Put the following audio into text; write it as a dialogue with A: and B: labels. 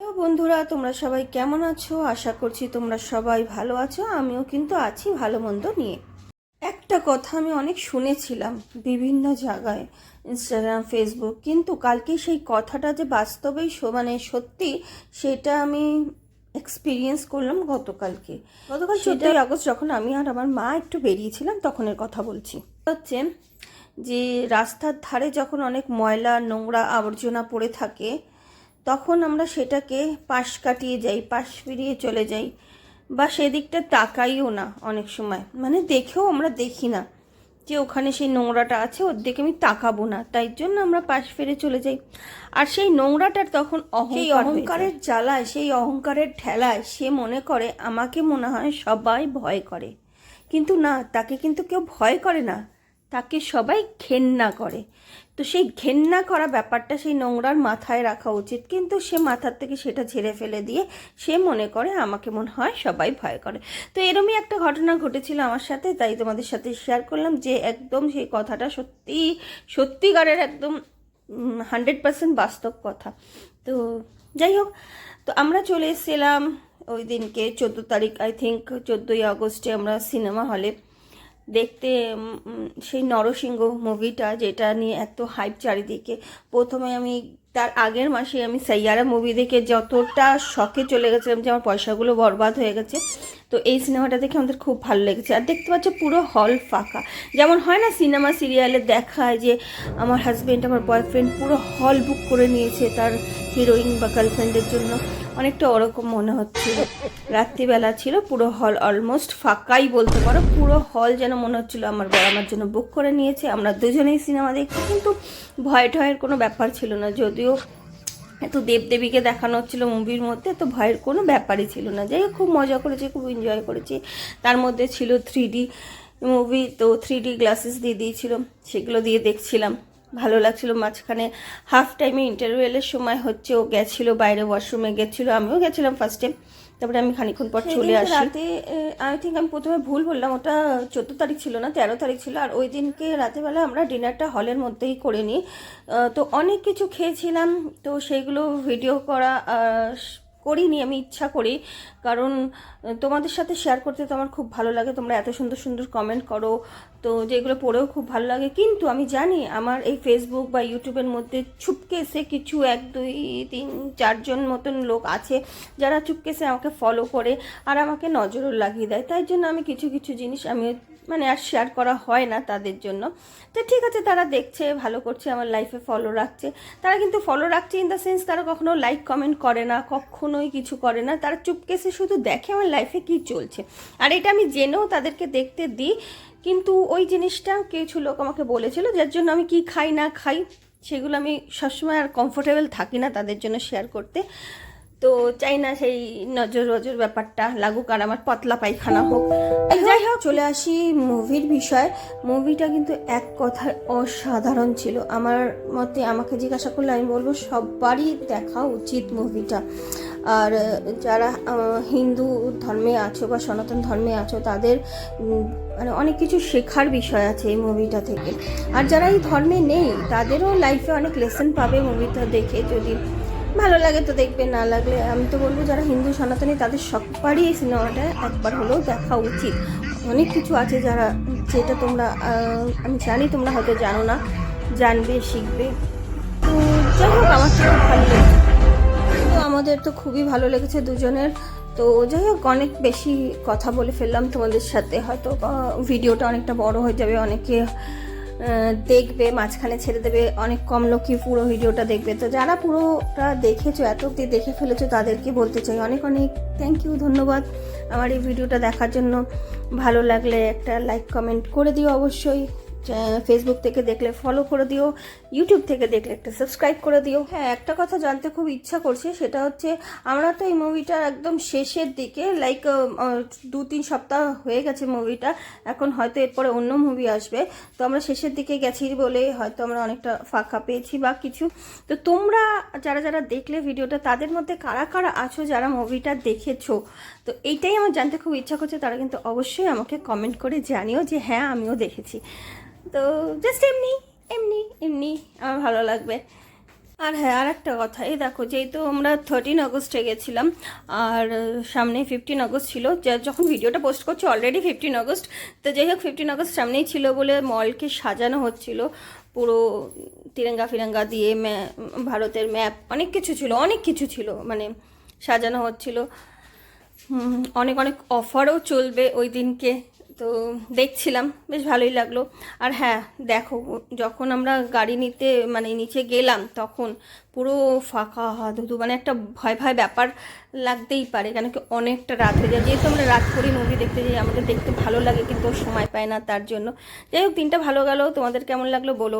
A: Hello বন্ধুরা তোমরা সবাই কেমন আছো? আশা করছি তোমরা সবাই ভালো আছো। আমিও কিন্তু আছি ভালো মন্দ নিয়ে। একটা কথা আমি অনেক শুনেছিলাম বিভিন্ন জায়গায় ইনস্টাগ্রাম ফেসবুক কিন্তু কালকে সেই কথাটা যে বাস্তবেই মানে সত্যি সেটা আমি এক্সপিরিয়েন্স করলাম গতকালকে। গতকাল চোদ্দই আগস্ট যখন আমি আর আমার মা একটু বেরিয়েছিলাম তখনের কথা বলছি। হচ্ছে যে রাস্তার ধারে যখন অনেক ময়লা নোংরা আবর্জনা পড়ে থাকে তখন আমরা সেটাকে পাশ কাটিয়ে যাই পাশ ফিরিয়ে চলে যাই বা সেদিকটা তাকাইও না অনেক সময়। মানে দেখেও আমরা দেখি না যে ওখানে সেই নোংরাটা আছে ওর দিকে আমি তাকাবো না। তাই জন্য আমরা পাশ ফিরে চলে যাই। আর সেই নোংরাটার তখন সেই অহংকারের জ্বালায় সেই অহংকারের ঠেলায় সে মনে করে আমাকে মনে হয় সবাই ভয় করে। কিন্তু না তাকে কিন্তু কেউ ভয় করে না। তাকে সবাই ঘেন্না করে। তো সেই ঘেন্না করা ব্যাপারটা সেই নোংরার মাথায় রাখা উচিত। কিন্তু সে মাথার থেকে সেটা ঝেড়ে ফেলে দিয়ে সে মনে করে আমাকে মনে হয় সবাই ভয় করে। তো এরমই একটা ঘটনা ঘটেছিল আমার সাথে, তাই তোমাদের সাথে শেয়ার করলাম যে একদম সেই কথাটা সত্যি, সত্যিকারের একদম হান্ড্রেড পার্সেন্ট বাস্তব কথা। তো যাই হোক, তো আমরা চলে এসেছিলাম ওই দিনকে চোদ্দ তারিখ আই থিঙ্ক চোদ্দোই আগস্টে আমরা সিনেমা হলে। দেখতে সেই নরসিংহ মুভিটা যেটা নিয়ে এত হাইপ চারিদিকে। প্রথমে আমি তার আগের মাসে আমি সাইয়ারা মুভি দেখে যতটা শখে চলে গেছিলাম যে আমার পয়সাগুলো বরবাদ হয়ে গেছে, তো এই সিনেমাটা দেখে আমাদের খুব ভালো লেগেছে। আর দেখতে পাচ্ছ পুরো হল ফাঁকা। যেমন হয় না সিনেমা সিরিয়ালে দেখায় যে আমার হাজব্যান্ড আমার বয়ফ্রেন্ড পুরো হল বুক করে নিয়েছে তার হিরোইন বা গার্লফ্রেন্ডের জন্য। অনেকটা ওরকম মনে হচ্ছিল রাত্রিবেলা ছিল, পুরো হল অলমোস্ট ফাঁকাই বলতে পারো। পুরো হল যেন মনে হচ্ছিল আমার বর আমার জন্য বুক করে নিয়েছে। আমরা দুজনেই সিনেমা দেখছি, কিন্তু ভয় টয়ের কোনো ব্যাপার ছিল না। যদিও এত দেবদেবীকে দেখানো হচ্ছিল মুভির মধ্যে, তো ভয়ের কোনো ব্যাপারই ছিল না। যাই খুব মজা করেছি, খুব এনজয় করেছি। তার মধ্যে ছিল থ্রি মুভি তো থ্রি ডি গ্লাসেস দিয়ে দিয়েছিল, সেগুলো দিয়ে দেখছিলাম। ভালো লাগছিল। মাঝখানে হাফ টাইমে ইন্টারভেলের সময় হচ্ছে ও গেছিল বাইরে ওয়াশরুমে গেছিল আমিও গেছিলাম ফার্স্ট টাইম তারপরে আমি খানিক্ষণ পর চলে আসি। রাতে আই থিঙ্ক আমি প্রথমে ভুল বললাম ওটা চোদ্দ তারিখ ছিল না তেরো তারিখ ছিল আর ওই দিনকে রাতেবেলা আমরা ডিনারটা হলের মধ্যেই করে নিই। তো অনেক কিছু খেয়েছিলাম তো সেইগুলো ভিডিও করা করিনি, আমি ইচ্ছা করি। কারণ তোমাদের সাথে শেয়ার করতে তো আমার খুব ভালো লাগে। তোমরা এত সুন্দর সুন্দর কমেন্ট করো। তো যেগুলো পড়েও খুব ভালো লাগে। কিন্তু আমি জানি আমার এই ফেসবুক বা ইউটিউবের মধ্যে ছুপকে এসে কিছু এক, দুই, তিন চারজন মতন লোক আছে যারা চুপকে এসে আমাকে ফলো করে আর আমাকে নজরও লাগিয়ে দেয়। তাই জন্য আমি কিছু কিছু জিনিস আমি মানে আর শেয়ার করা হয় না তাদের জন্য। তো ঠিক আছে, তারা দেখছে, ভালো করছে, আমার লাইফে ফলো রাখছে। তারা কিন্তু ফলো রাখছে ইন দ্য সেন্স তারা কখনো লাইক কমেন্ট করে না, কখনোই কিছু করে না। তারা চুপকেসে শুধু দেখে আমার লাইফে কী চলছে। আর এটা আমি জেনেও তাদেরকে দেখতে দিই, কিন্তু ওই জিনিসটা কিছু লোক আমাকে বলেছিল যার জন্য আমি কি খাই, না খাই? সেগুলো আমি সবসময় আর কমফোর্টেবল থাকি না তাদের জন্য শেয়ার করতে। তো চাই না সেই নজর নজর ব্যাপারটা লাগুক আর আমার পতলা পায়খানা হোক। যাই হোক। চলে আসি মুভির বিষয়। মুভিটা কিন্তু এক কথায় অসাধারণ ছিল। আমার মতে আমাকে জিজ্ঞাসা করলে আমি বলব সবারই দেখা উচিত মুভিটা। আর যারা হিন্দু ধর্মে আছো বা সনাতন ধর্মে আছো তাদের মানে অনেক কিছু শেখার বিষয় আছে এই মুভিটা থেকে। আর যারা এই ধর্মে নেই তাদেরও লাইফে অনেক লেসন পাবে মুভিটা দেখে যদি ভালো লাগে তো দেখবে, না লাগলে আমি তো বলব যারা হিন্দু সনাতনী তাদের সবারই এই সিনেমাটা একবার হলেও দেখা উচিত। অনেক কিছু আছে যারা যেটা তোমরা আমি জানি তোমরা হয়তো জানো না, জানবে, শিখবে। তো যাই হোক, আমার তো ভালো লেগেছে। তো আমাদের তো খুবই ভালো লেগেছে দুজনের। তো যাই হোক, অনেক বেশি কথা বলে ফেললাম তোমাদের সাথে। হয়তো ভিডিওটা অনেকটা বড় হয়ে যাবে, অনেকে দেখবে, মাঝখানে ছেড়ে দেবে, অনেক কম লোকই পুরো ভিডিওটা দেখবে। তো যারা পুরোটা দেখেছ এত অব্দি দেখে ফেলেছো, তাদেরকে বলতে চাই অনেক অনেক থ্যাংক ইউ ধন্যবাদ। আমার এই ভিডিওটা দেখার জন্য ভালো লাগলে একটা লাইক কমেন্ট করে দিও অবশ্যই। ফেসবুক থেকে দেখলে ফলো করে দিও ইউটিউব থেকে দেখলে একটা সাবস্ক্রাইব করে দিও। হ্যাঁ একটা কথা জানতে খুব ইচ্ছা করছে, সেটা হচ্ছে আমরা তো এই মুভিটার একদম শেষের দিকে লাইক দু তিন সপ্তাহ হয়ে গেছে মুভিটা এখন হয়তো এরপরে অন্য মুভি আসবে। তো আমরা শেষের দিকে গেছি বলে হয়তো আমরা অনেকটা ফাঁকা পেয়েছি বা কিছু। তো তোমরা যারা যারা দেখলে ভিডিওটা তাদের মধ্যে কারা কারা আছো যারা মুভিটা দেখেছ? তো এইটাই আমার জানতে খুব ইচ্ছা করছে, তারা কিন্তু অবশ্যই আমাকে কমেন্ট করে জানিও যে হ্যাঁ আমিও দেখেছি। তো জাস্ট এমনি এমনি এমনি আমার ভালো লাগবে। আর হ্যাঁ আর একটা কথা, এই দেখো, যেহেতু আমরা থার্টিন আগস্টে গেছিলাম, আর সামনে ফিফটিন আগস্ট ছিল, যা- যখন ভিডিওটা পোস্ট করছি অলরেডি ফিফটিন আগস্ট, তো যাই হোক ফিফটিন আগস্ট সামনেই ছিল বলে মলকে সাজানো হচ্ছিল, পুরো তিরঙ্গা ফিরঙ্গা দিয়ে ভারতের ম্যাপ অনেক কিছু ছিল, অনেক কিছু ছিল মানে সাজানো হচ্ছিল। অনেক অনেক অফারও চলবে ওই দিনকে। তো দেখছিলাম, বেশ ভালোই লাগল। আর হ্যাঁ দেখো, যখন আমরা গাড়ি নিতে মানে নিচে গেলাম, তখন পুরো ফাঁকা ধুধু মানে একটা ভয় ভয় ব্যাপার লাগতেই পারে, কেন কি অনেকটা রাত হয়ে যায়। যেহেতু আমরা রাত করে মুভি দেখতে যাই, আমাদের দেখতে ভালো লাগে, কিন্তু সময় পায় না তার জন্য। যাই হোক, দিনটা ভালো গেল, তোমাদের কেমন লাগল বলো।